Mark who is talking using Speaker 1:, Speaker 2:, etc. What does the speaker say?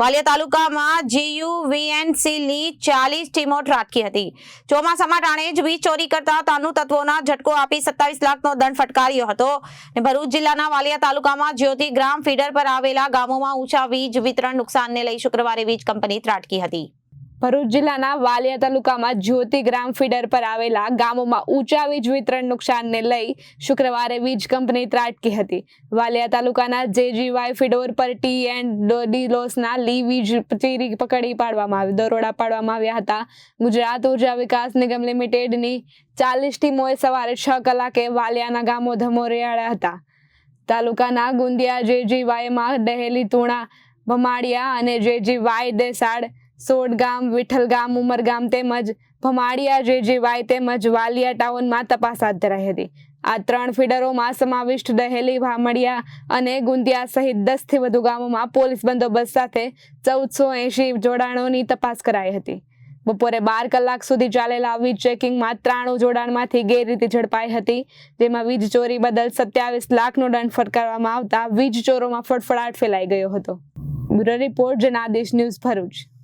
Speaker 1: વાલિયા તાલુકામાં જીયુવીએનસીની ચાલીસ ટીમો ત્રાટકી હતી. ચોમાસામાં ટાણે વીજ ચોરી કરતા તાનુ તત્વોના ઝટકો આપી સત્તાવીસ લાખનો દંડ ફટકાર્યો હતો. ભરૂચ જિલ્લાના વાલિયા તાલુકામાં જ્યોતિ ગ્રામ ફીડર પર આવેલા ગામોમાં ઊંચા વીજ વિતરણ નુકસાનને લઈ શુક્રવારે વીજ કંપની ત્રાટકી હતી.
Speaker 2: ભરૂચ જિલ્લાના વાલિયા તાલુકામાં જ્યોતિ ગ્રામ ફીડર પર આવેલા ગામોમાં ઊંચા વીજ વિતરણ નુકસાનને લઈ શુક્રવારે વીજ કંપની ત્રાટકી હતી. વાલિયા તાલુકાના જેજીવાય ફીડોર પર ટી એન્ડ ડી લોસના લી વીજ ચીરી પકડી પાડવામાં આવી, દરોડા પાડવામાં આવ્યા હતા. ગુજરાત ઊર્જા વિકાસ નિગમ લિમિટેડની ચાલીસ ટીમોએ સવારે છ કલાકે વાલિયાના ગામો ધમોરિયાળ્યા હતા. તાલુકાના ગુંદિયા, જેજીવાયમાં ડહેલી, તુણા, ભમાડિયા અને જેજીવાય, દેસાડ સોડગામ, વિઠ્ઠલગામ, ઉમરગામ તેમજ ભમાડિયા, જેજીવાય તેમજ વાલિયા ટાઉનમાં તપાસ હાથ ધરાઈ હતી. આ ત્રણ ફીડરોમાં સમાવિષ્ટ દહેલી, ભામડિયા અને ગુંદિયા સહિત દસથી વધુ ગામોમાં પોલીસ બંદોબસ્ત સાથે ચૌદસો એંશી જોડાણોની તપાસ કરાઈ હતી. બપોરે બાર કલાક સુધી ચાલેલા વીજ ચેકિંગમાં ત્રાણું જોડાણમાંથી ગેરરીતિ ઝડપાઈ હતી, જેમાં વીજ ચોરી બદલ સત્યાવીસ લાખનો દંડ ફટકારવામાં આવતા વીજ ચોરોમાં ફડફડાટ ફેલાઈ ગયો હતો. Bureau report Janadesh news Bharuch.